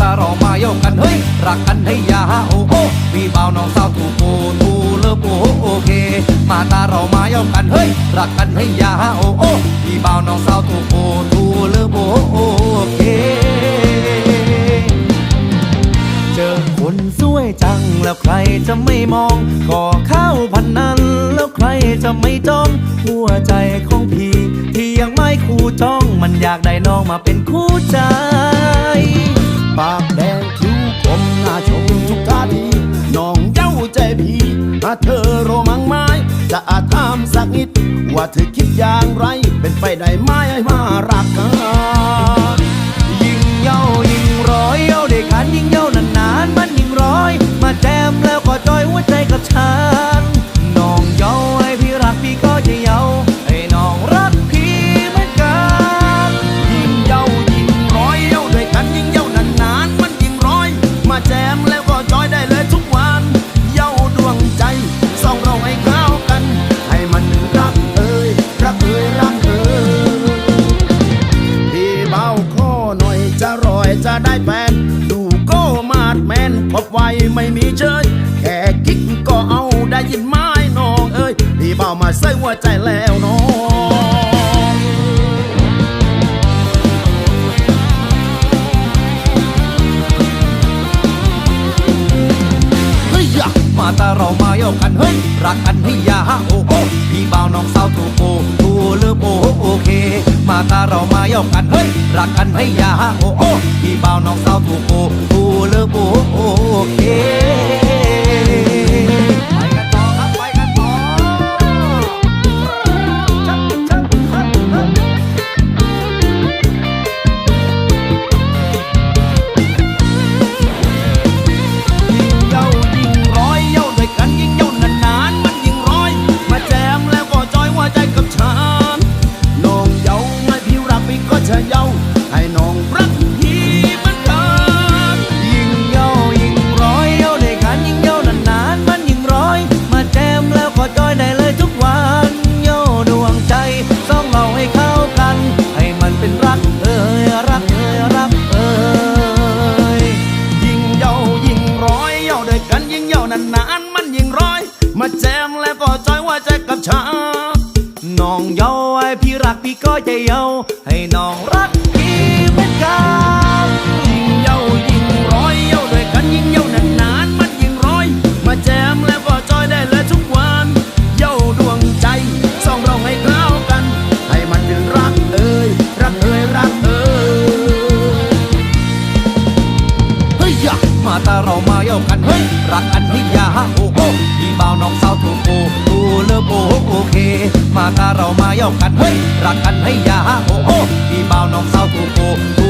ตารอมาโยกกันเฮ้ย รักกันให้ยาโอโอพี่บ่าวน้องสาวถูกโกทูเลิฟโอโอเค มาตาเรามาเย้ากันเฮ้ย รักกันให้ยาโอโอพี่บ่าวน้องสาวถูกโกทูเลิฟโอโอเค เจอคนสวยจังแล้วใครจะไม่มองก่อข้าวพันนั้นแล้วใครจะไม่จ้องหัวใจของพี่ที่ยังไม่คู่จ้องมันอยากได้น้องมาเป็นคู่ใจ ผีมาเธอโรมังไม้จะอาถามสักนิด ว่าเธอคิดอย่างไร เป็นไปได้ไหมให้มารักกัน ไม่มีเชยแค่คิดก็เอาได้ยินไม้น้องเอ้ยพี่เบามาใส่หัวใจแล้วน้องเฮ้ยมาตาเรามาเย้ากันเฮ้ยรักกันให้ยาโอโอพี่บ่าวน้องสาวถูกโกทูเลิฟโอโอเค มาตาเรามาเย้ากันเฮ้ยรักกันให้ยาโอโอพี่บ่าวน้องสาวถูกโกทู พี่กพี่ก็จะเยาให้น้องรักพี่เหมือนกันยิ่งเย้ายิ่งร้อยเย้าด้วยกันยิ่งเย้านานมันยิ่งร้อย มาแจมแล้วก็จอยได้เลยทุกวันเย้าดวงใจสองเราให้เข้ากัน ให้มันเป็นรักเอ่ยรักเอ่ยรักเอ่ยเฮ้ยมาตาเรามาเยากันเฮ้ยรักกันให้ยาโอโอพี่บ่าวน้องสาวถูกโกทู เลิฟโอโอเค มาตาเรามาเย้ากันเฮ้ยรักกันให้ยาโอโอพี่บ่าวน้องสาวถูกโกทู